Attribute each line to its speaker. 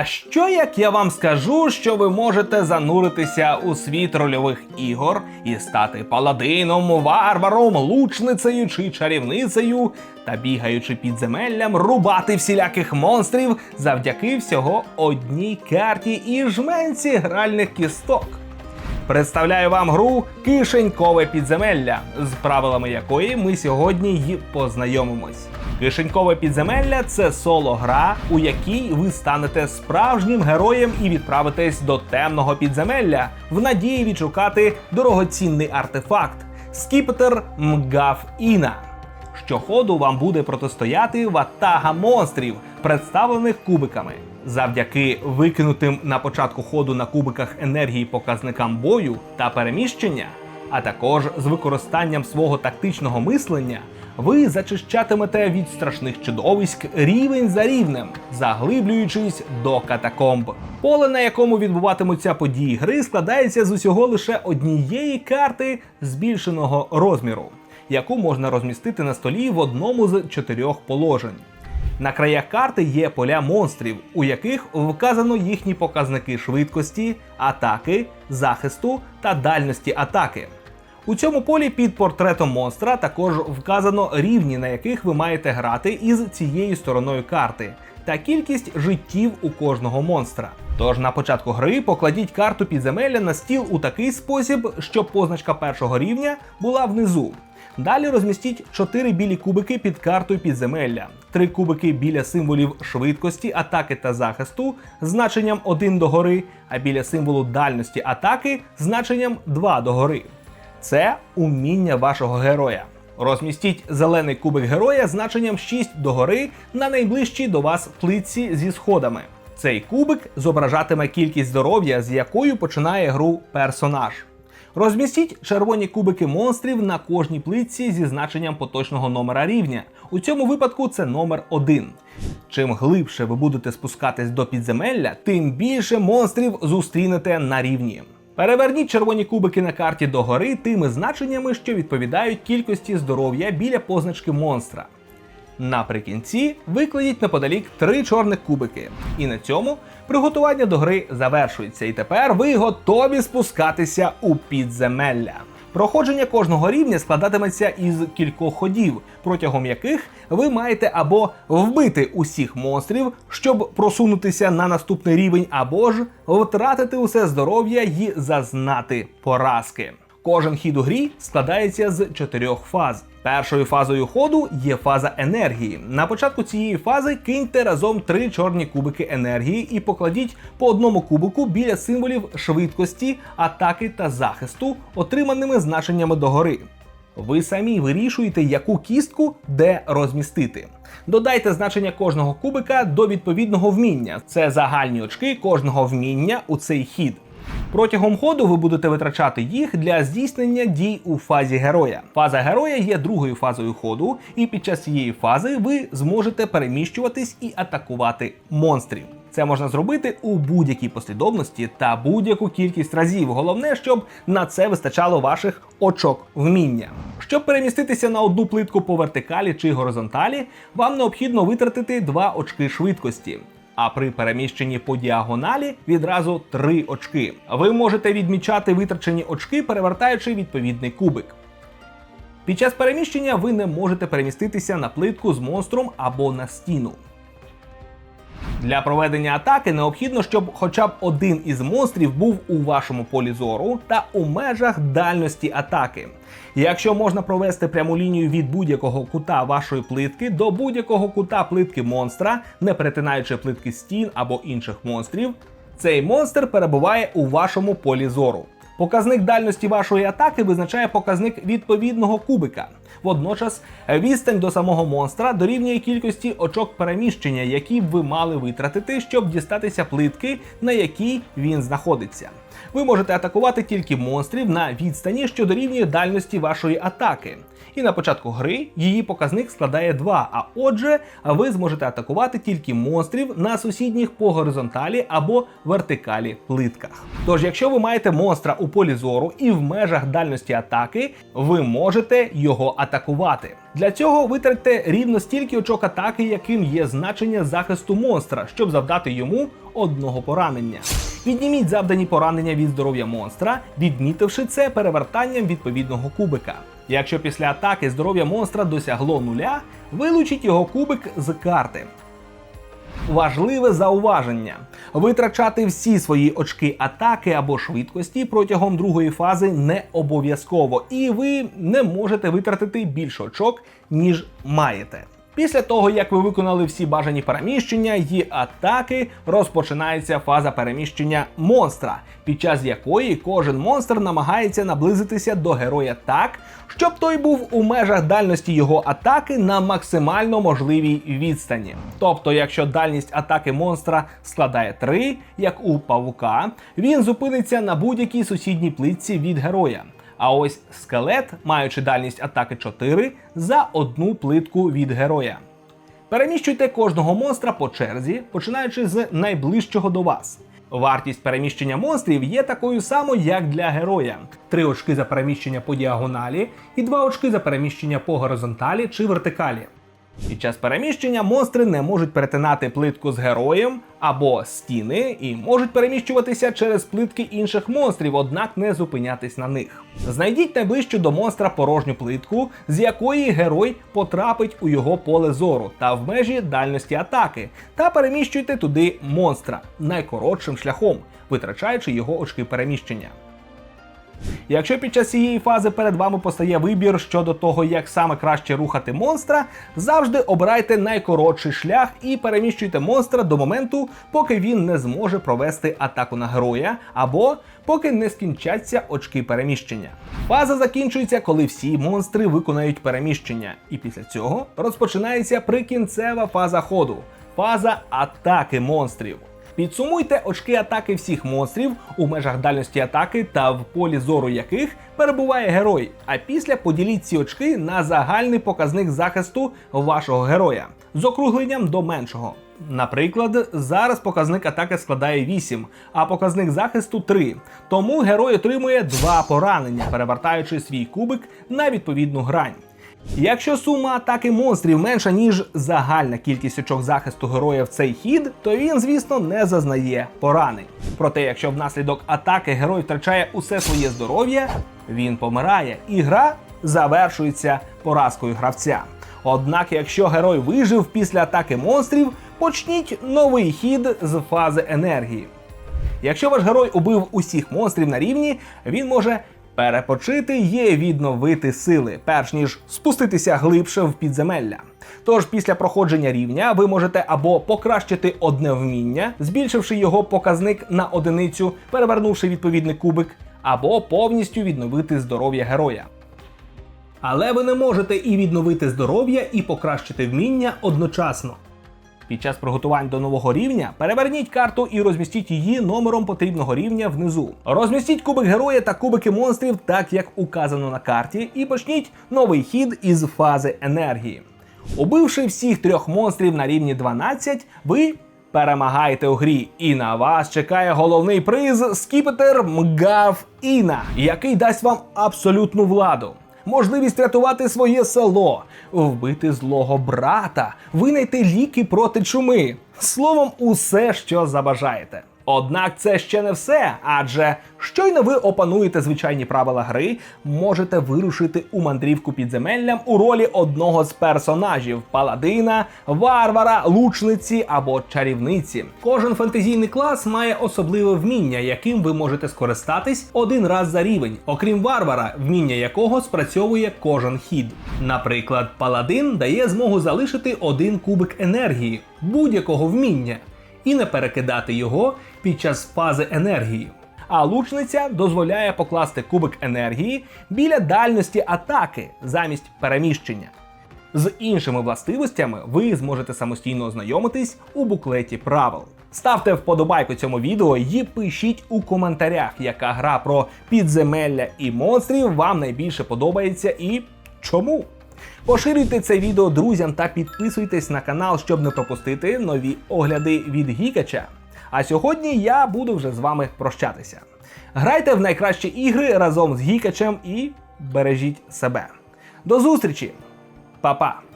Speaker 1: А що як я вам скажу, що ви можете зануритися у світ рольових ігор і стати паладином, варваром, лучницею чи чарівницею, та бігаючи підземеллям, рубати всіляких монстрів завдяки всього одній карті і жменці гральних кісток? Представляю вам гру Кишенькове підземелля, з правилами якої ми сьогодні й познайомимось. Кишенькове підземелля це соло-гра, у якій ви станете справжнім героєм і відправитесь до темного підземелля в надії відшукати дорогоцінний артефакт скіпетр Мгав Іна. Щоходу вам буде протистояти ватага монстрів, представлених кубиками. Завдяки викинутим на початку ходу на кубиках енергії показникам бою та переміщення, а також з використанням свого тактичного мислення, ви зачищатимете від страшних чудовиськ рівень за рівнем, заглиблюючись до катакомб. Поле, на якому відбуватимуться події гри, складається з усього лише однієї карти збільшеного розміру, яку можна розмістити на столі в одному з чотирьох положень. На краях карти є поля монстрів, у яких вказано їхні показники швидкості, атаки, захисту та дальності атаки. У цьому полі під портретом монстра також вказано рівні, на яких ви маєте грати із цією стороною карти, та кількість життів у кожного монстра. Тож на початку гри покладіть карту підземелля на стіл у такий спосіб, щоб позначка першого рівня була внизу. Далі розмістіть 4 білі кубики під картою підземелля, 3 кубики біля символів швидкості, атаки та захисту з значенням 1 догори, а біля символу дальності атаки значенням 2 догори. Це уміння вашого героя. Розмістіть зелений кубик героя значенням 6 догори на найближчій до вас плитці зі сходами. Цей кубик зображатиме кількість здоров'я, з якою починає гру персонаж. Розмістіть червоні кубики монстрів на кожній плитці зі значенням поточного номера рівня. У цьому випадку це номер 1. Чим глибше ви будете спускатись до підземелля, тим більше монстрів зустрінете на рівні. Переверніть червоні кубики на карті догори тими значеннями, що відповідають кількості здоров'я біля позначки монстра. Наприкінці викладіть неподалік три чорних кубики. І на цьому приготування до гри завершується. І тепер ви готові спускатися у підземелля. Проходження кожного рівня складатиметься із кількох ходів, протягом яких ви маєте або вбити усіх монстрів, щоб просунутися на наступний рівень, або ж втратити усе здоров'я і зазнати поразки. Кожен хід у грі складається з чотирьох фаз. Першою фазою ходу є фаза енергії. На початку цієї фази киньте разом три чорні кубики енергії і покладіть по одному кубику біля символів швидкості, атаки та захисту, отриманими значеннями догори. Ви самі вирішуєте, яку кістку де розмістити. Додайте значення кожного кубика до відповідного вміння. Це загальні очки кожного вміння у цей хід. Протягом ходу ви будете витрачати їх для здійснення дій у фазі героя. Фаза героя є другою фазою ходу, і під час цієї фази ви зможете переміщуватись і атакувати монстрів. Це можна зробити у будь-якій послідовності та будь-яку кількість разів. Головне, щоб на це вистачало ваших очок вміння. Щоб переміститися на одну плитку по вертикалі чи горизонталі, вам необхідно витратити 2 очки швидкості а при переміщенні по діагоналі відразу 3 очки. Ви можете відмічати витрачені очки, перевертаючи відповідний кубик. Під час переміщення ви не можете переміститися на плитку з монстром або на стіну. Для проведення атаки необхідно, щоб хоча б один із монстрів був у вашому полі зору та у межах дальності атаки. Якщо можна провести пряму лінію від будь-якого кута вашої плитки до будь-якого кута плитки монстра, не перетинаючи плитки стін або інших монстрів, цей монстр перебуває у вашому полі зору. Показник дальності вашої атаки визначає показник відповідного кубика. Водночас відстань до самого монстра дорівнює кількості очок переміщення, які б ви мали витратити, щоб дістатися плитки, на якій він знаходиться. Ви можете атакувати тільки монстрів на відстані, що дорівнює дальності вашої атаки. І на початку гри її показник складає 2, а отже, ви зможете атакувати тільки монстрів на сусідніх по горизонталі або вертикалі плитках. Тож, якщо ви маєте монстра у полі зору і в межах дальності атаки, ви можете його атакувати. Для цього витратьте рівно стільки очок атаки, яким є значення захисту монстра, щоб завдати йому одного поранення. Відніміть завдані поранення від здоров'я монстра, відмітивши це перевертанням відповідного кубика. Якщо після атаки здоров'я монстра досягло нуля, вилучіть його кубик з карти. Важливе зауваження: витрачати всі свої очки атаки або швидкості протягом другої фази не обов'язково, і ви не можете витратити більше очок, ніж маєте. Після того, як ви виконали всі бажані переміщення і атаки, розпочинається фаза переміщення монстра, під час якої кожен монстр намагається наблизитися до героя так, щоб той був у межах дальності його атаки на максимально можливій відстані. Тобто, якщо дальність атаки монстра складає 3, як у павука, він зупиниться на будь-якій сусідній плитці від героя. А ось скелет, маючи дальність атаки 4, за одну плитку від героя. Переміщуйте кожного монстра по черзі, починаючи з найближчого до вас. Вартість переміщення монстрів є такою самою, як для героя: 3 очки за переміщення по діагоналі і 2 очки за переміщення по горизонталі чи вертикалі. Під час переміщення монстри не можуть перетинати плитку з героєм або стіни і можуть переміщуватися через плитки інших монстрів, однак не зупинятись на них. Знайдіть найближчу до монстра порожню плитку, з якої герой потрапить у його поле зору та в межі дальності атаки, та переміщуйте туди монстра найкоротшим шляхом, витрачаючи його очки переміщення. Якщо під час цієї фази перед вами постає вибір щодо того, як саме краще рухати монстра, завжди обирайте найкоротший шлях і переміщуйте монстра до моменту, поки він не зможе провести атаку на героя, або поки не скінчаться очки переміщення. Фаза закінчується, коли всі монстри виконають переміщення, і після цього розпочинається прикінцева фаза ходу фаза атаки монстрів. Підсумуйте очки атаки всіх монстрів у межах дальності атаки та в полі зору яких перебуває герой. А після поділіть ці очки на загальний показник захисту вашого героя з округленням до меншого. Наприклад, зараз показник атаки складає 8, а показник захисту 3. Тому герой отримує 2 поранення, перевертаючи свій кубик на відповідну грань. Якщо сума атаки монстрів менша, ніж загальна кількість очок захисту героя в цей хід, то він, звісно, не зазнає поранень. Проте, якщо внаслідок атаки герой втрачає усе своє здоров'я, він помирає, і гра завершується поразкою гравця. Однак, якщо герой вижив після атаки монстрів, почніть новий хід з фази енергії. Якщо ваш герой убив усіх монстрів на рівні, він може перепочити є відновити сили, перш ніж спуститися глибше в підземелля. Тож після проходження рівня ви можете або покращити одне вміння, збільшивши його показник на одиницю, перевернувши відповідний кубик, або повністю відновити здоров'я героя. Але ви не можете і відновити здоров'я, і покращити вміння одночасно. Під час приготувань до нового рівня переверніть карту і розмістіть її номером потрібного рівня внизу. Розмістіть кубик героя та кубики монстрів так, як указано на карті, і почніть новий хід із фази енергії. Убивши всіх трьох монстрів на рівні 12, ви перемагаєте у грі, і на вас чекає головний приз Скіпетр Мгав Іна, який дасть вам абсолютну владу можливість рятувати своє село, вбити злого брата, винайти ліки проти чуми. Словом, усе, що забажаєте. Однак це ще не все, адже щойно ви опануєте звичайні правила гри, можете вирушити у мандрівку підземеллям у ролі одного з персонажів паладина, варвара, лучниці або чарівниці. Кожен фентезійний клас має особливе вміння, яким ви можете скористатись один раз за рівень, окрім варвара, вміння якого спрацьовує кожен хід. Наприклад, паладин дає змогу залишити один кубик енергії будь-якого вміння і не перекидати його під час фази енергії. А лучниця дозволяє покласти кубик енергії біля дальності атаки замість переміщення. З іншими властивостями ви зможете самостійно ознайомитись у буклеті правил. Ставте вподобайку цьому відео і пишіть у коментарях, яка гра про підземелля і монстрів вам найбільше подобається і чому. Поширюйте це відео друзям та підписуйтесь на канал, щоб не пропустити нові огляди від Гікача. А сьогодні я буду вже з вами прощатися. Грайте в найкращі ігри разом з Гікачем і бережіть себе. До зустрічі, Па-па!